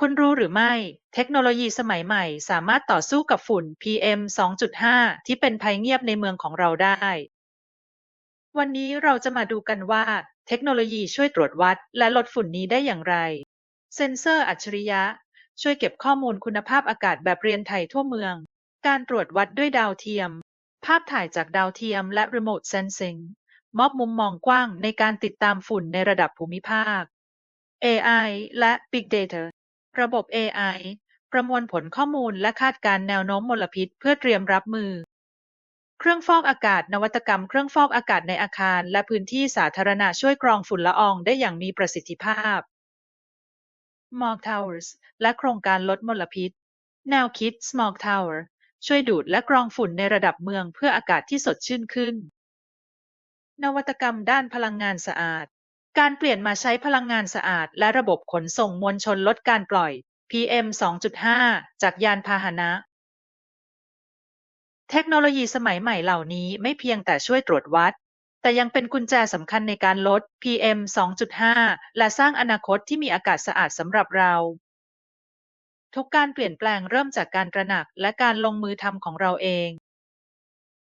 คุณรู้หรือไม่ เทคโนโลยีสมัยใหม่สามารถต่อสู้กับฝุ่น PM 2.5 ที่เป็นภัยเงียบในเมืองของเราได้ วันนี้เราจะมาดูกันว่า เทคโนโลยีช่วยตรวจวัด และลดฝุ่นนี้ได้อย่างไร เซ็นเซอร์อัจฉริยะ ช่วยเก็บข้อมูลคุณภาพอากาศแบบเรียนไทยทั่วเมือง การตรวจวัดด้วยดาวเทียม ภาพถ่ายจากดาวเทียมและ Remote Sensing มอบมุมมองกว้างในการติดตามฝุ่นในระดับภูมิภาค AI และ Big Data ระบบ AI ประมวลผลข้อมูลและคาดการณ์แนวโน้มมลพิษเพื่อเตรียมรับมือ เครื่องฟอกอากาศ นวัตกรรมเครื่องฟอกอากาศในอาคาร และพื้นที่สาธารณะช่วยกรองฝุ่นละอองได้อย่างมีประสิทธิภาพ Smog Towers และโครงการลดมลพิษ แนวคิด Smog Tower ช่วยดูดและกรองฝุ่นในระดับเมืองเพื่ออากาศที่สดชื่นขึ้น นวัตกรรมด้านพลังงานสะอาด การเปลี่ยนมาใช้พลังงานสะอาด และระบบขนส่งมวลชนลดการปล่อย PM 2.5 จากยานพาหนะ เทคโนโลยีสมัยใหม่เหล่านี้ไม่เพียงแต่ช่วยตรวจวัด แต่ยังเป็นกุญแจสำคัญในการลด PM 2.5 และสร้างอนาคตที่มีอากาศสะอาดสำหรับเรา ทุกการเปลี่ยนแปลงเริ่มจากการตระหนักและการลงมือทำของเราเอง